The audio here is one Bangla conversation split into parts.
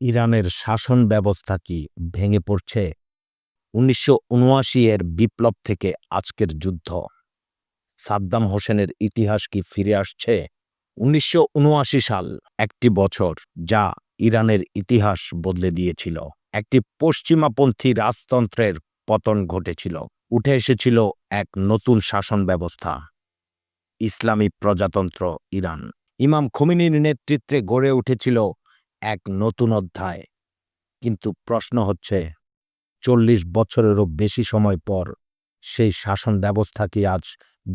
ইরানের শাসন ব্যবস্থা কি ভেঙে পড়ছে? উনিশশো উনআশি এর বিপ্লব থেকে আজকের যুদ্ধ। সাদ্দাম হোসেনের ইতিহাস কি ফিরে আসছে? উনিশশো উনআশি সাল একটি বছর যা ইরানের ইতিহাস বদলে দিয়েছিল। একটি পশ্চিমাপন্থী রাজতন্ত্রের পতন ঘটেছিল। উঠে এসেছিল এক নতুন শাসন ব্যবস্থা ইসলামী প্রজাতন্ত্র ইরান। ইমাম খমিনীর নেতৃত্বে গড়ে উঠেছিল এক নতুন অধ্যায়। কিন্তু প্রশ্ন হচ্ছে, চল্লিশ বছরেরও বেশি সময় পর সেই শাসন ব্যবস্থা কি আজ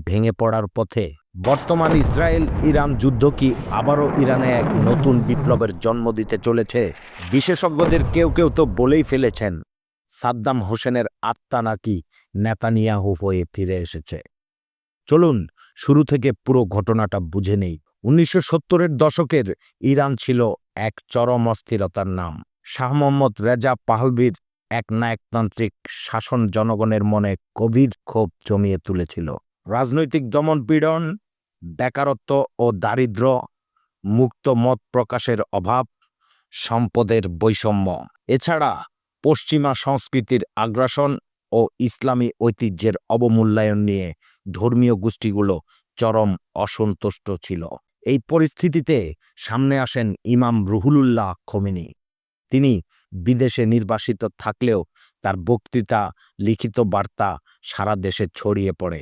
ভেঙে পড়ার পথে? বর্তমান ইসরায়েল ইরান যুদ্ধ কি আবারও ইরানে এক নতুন বিপ্লবের জন্ম দিতে চলেছে? বিশেষজ্ঞদের কেউ কেউ তো বলেই ফেলেছেন, সাদ্দাম হোসেনের আত্মা নাকি নেতানিয়াহু হয়ে ফিরে এসেছে। চলুন, শুরু থেকে পুরো ঘটনাটা বুঝে নেই। উনিশশো সত্তরের দশকের ইরান ছিল এক চরম অস্থিরতার নাম। শাহ মোহাম্মদ রেজা পাহলবির এক নায়কতান্ত্রিক শাসন জনগণের মনে গভীর ক্ষোভ জমিয়ে তুলেছিল। রাজনৈতিক দমনপীড়ন বেকারত্ব ও দারিদ্র্য মুক্ত মত প্রকাশের অভাব, সম্পদের বৈষম্য। এছাড়া পশ্চিমা সংস্কৃতির আগ্রাসন ও ইসলামী ঐতিহ্যের অবমূল্যায়ন নিয়ে ধর্মীয় গোষ্ঠীগুলো চরম অসন্তুষ্ট ছিল। এই পরিস্থিতিতে সামনে আসেন ইমাম রুহুলুল্লাহ খমিনি। তিনি বিদেশে নির্বাসিত থাকলেও তার বক্তৃতা, লিখিত বার্তা সারা দেশে ছড়িয়ে পড়ে।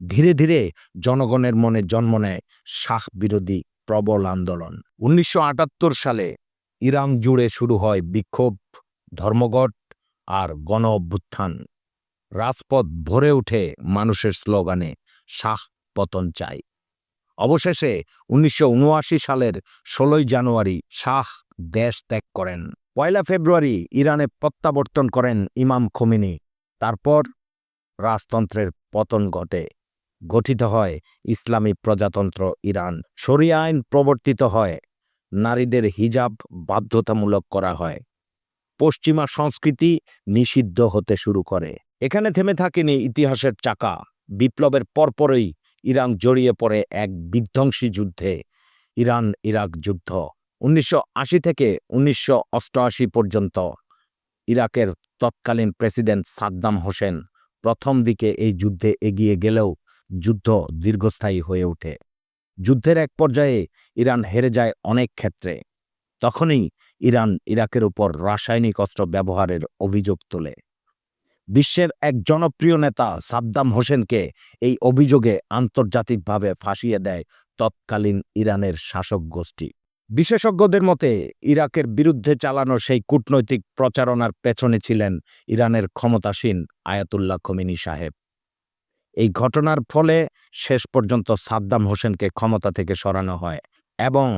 ধীরে ধীরে জনগণের মনে জন্ম নেয় শাহ বিরোধী প্রবল আন্দোলন। উনিশশো আটাত্তর সালে ইরান জুড়ে শুরু হয় বিক্ষোভ, ধর্মঘট আর গণ অভ্যুত্থান। রাজপথ ভরে ওঠে মানুষের স্লোগানে শাহ পতন চাই। অবশেষে উনিশশো উনআশি সালের ষোলোই জানুয়ারি শাহ দেশ ত্যাগ করেন। পয়লা ফেব্রুয়ারি ইরানে প্রত্যাবর্তন করেন ইমাম খমিনি। তারপর রাজতন্ত্রের পতন ঘটে। গঠিত হয় ইসলামী প্রজাতন্ত্র ইরান। শরিয়া আইন প্রবর্তিত হয়। নারীদের হিজাব বাধ্যতামূলক করা হয়। পশ্চিমা সংস্কৃতি নিষিদ্ধ হতে শুরু করে। এখানে থেমে থাকেনি ইতিহাসের চাকা। বিপ্লবের পরপরই ইরান জড়িয়ে পড়ে এক বিধ্বংসী যুদ্ধে। ইরান ইরাক যুদ্ধ উনিশশো আশি থেকে উনিশশো অষ্টআশি পর্যন্ত। ইরাকের তৎকালীন প্রেসিডেন্ট সাদ্দাম হোসেন প্রথম দিকে এই যুদ্ধে এগিয়ে গেলেও যুদ্ধ দীর্ঘস্থায়ী হয়ে ওঠে। যুদ্ধের এক পর্যায়ে ইরান হেরে যায় অনেক ক্ষেত্রে। তখনই ইরান ইরাকের উপর রাসায়নিক অস্ত্র ব্যবহারের অভিযোগ তোলে। বিশ্বের এক জনপ্রিয় নেতা সাদ্দাম হোসেনকে এই অভিযোগে আন্তর্জাতিকভাবে ফাঁসিয়ে দেয় তৎকালীন ইরানের শাসক গোষ্ঠী। বিশেষজ্ঞদের মতে, ইরাকের বিরুদ্ধে চালানো সেই কূটনৈতিক প্রচারণার পেছনে ছিলেন ইরানের ক্ষমতাসীন আয়াতুল্লাহ খমিনী সাহেব। এই ঘটনার ফলে শেষ পর্যন্ত সাদ্দাম হোসেনকে ক্ষমতা থেকে সরানো হয় এবং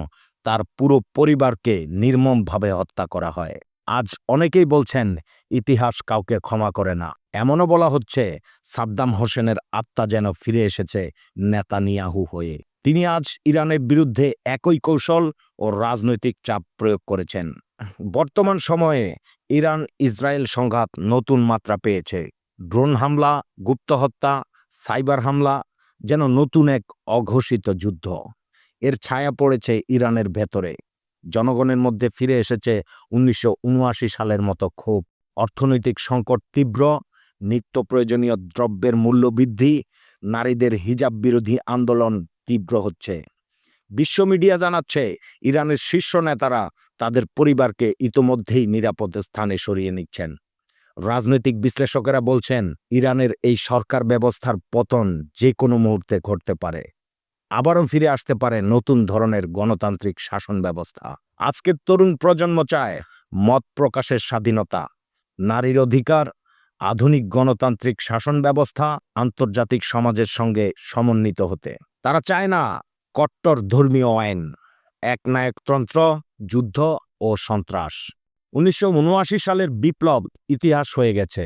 তার পুরো পরিবারকে নির্মমভাবে হত্যা করা হয়। আজ অনেকেই বলছেন, ইতিহাস কাউকে ক্ষমা করে না। এমনও বলা হচ্ছে, সাদ্দাম হোসেনের আত্মা যেন ফিরে এসেছে নেতানিয়াহু হয়ে। তিনি আজ ইরানের বিরুদ্ধে একই কৌশল ও রাজনৈতিক চাপ প্রয়োগ করেছেন। বর্তমান সময়ে ইরান ইসরায়েল সংঘাত নতুন মাত্রা পেয়েছে। ড্রোন হামলা, গুপ্ত হত্যা, সাইবার হামলা যেন নতুন এক অঘোষিত যুদ্ধ। এর ছায়া পড়েছে ইরানের ভেতরে। জনগণের মধ্যে ফিরে এসেছে উনিশশো উনআশি সালের মতো ক্ষোভ। অর্থনৈতিক সংকট তীব্র, নিত্য প্রয়োজনীয় দ্রব্যের মূল্য বৃদ্ধি, নারীদের হিজাব বিরোধী আন্দোলন তীব্র হচ্ছে। বিশ্ব মিডিয়া জানাচ্ছে, ইরানের শীর্ষ নেতারা তাদের পরিবারকে ইতোমধ্যেই নিরাপদ স্থানে সরিয়ে নিচ্ছেন। রাজনৈতিক বিশ্লেষকেরা বলছেন, ইরানের এই সরকার ব্যবস্থার পতন যে কোনো মুহূর্তে ঘটতে পারে। আবারও ফিরে আসতে পারে নতুন ধরনের গণতান্ত্রিক শাসন ব্যবস্থা। আজকের তরুণ প্রজন্ম চায় মত প্রকাশের স্বাধীনতা। নারীর অধিকার, আধুনিক গণতান্ত্রিক শাসন ব্যবস্থা, আন্তর্জাতিক সমাজের সঙ্গে সমন্বিত হতে। তারা চায় না কট্টর ধর্মীয় আইন, একনায়কতন্ত্র, যুদ্ধ ও সন্ত্রাস। উনিশশো উনআশি সালের বিপ্লব ইতিহাস হয়ে গেছে,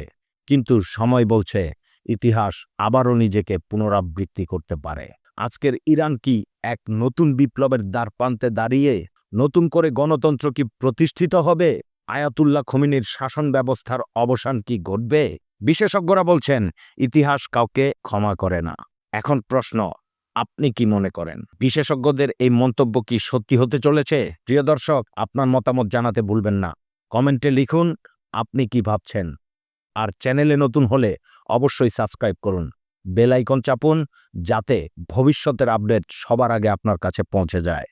কিন্তু সময় বলছে ইতিহাস আবারও নিজেকে পুনরাবৃত্তি করতে পারে। আজকের ইরান কি এক নতুন বিপ্লবের দ্বার প্রান্তে দাঁড়িয়ে নতুন করে গণতন্ত্র কি প্রতিষ্ঠিত হবে? আয়াতুল্লাহ খমিনীর শাসন ব্যবস্থার অবসান কি ঘটবে? বিশেষজ্ঞরা বলছেন, ইতিহাস কাউকে ক্ষমা করে না। এখন প্রশ্ন, আপনি কি মনে করেন? বিশেষজ্ঞদের এই মন্তব্য কি সত্যি হতে চলেছে? প্রিয় দর্শক, আপনার মতামত জানাতে ভুলবেন না। কমেন্টে লিখুন, আপনি কি ভাবছেন? আর চ্যানেলে নতুন হলে অবশ্যই সাবস্ক্রাইব করুন। বেলাইকন চাপুন যাতে ভবিষ্যতের আপডেট সবার আগে আপনার কাছে পৌঁছে যায়।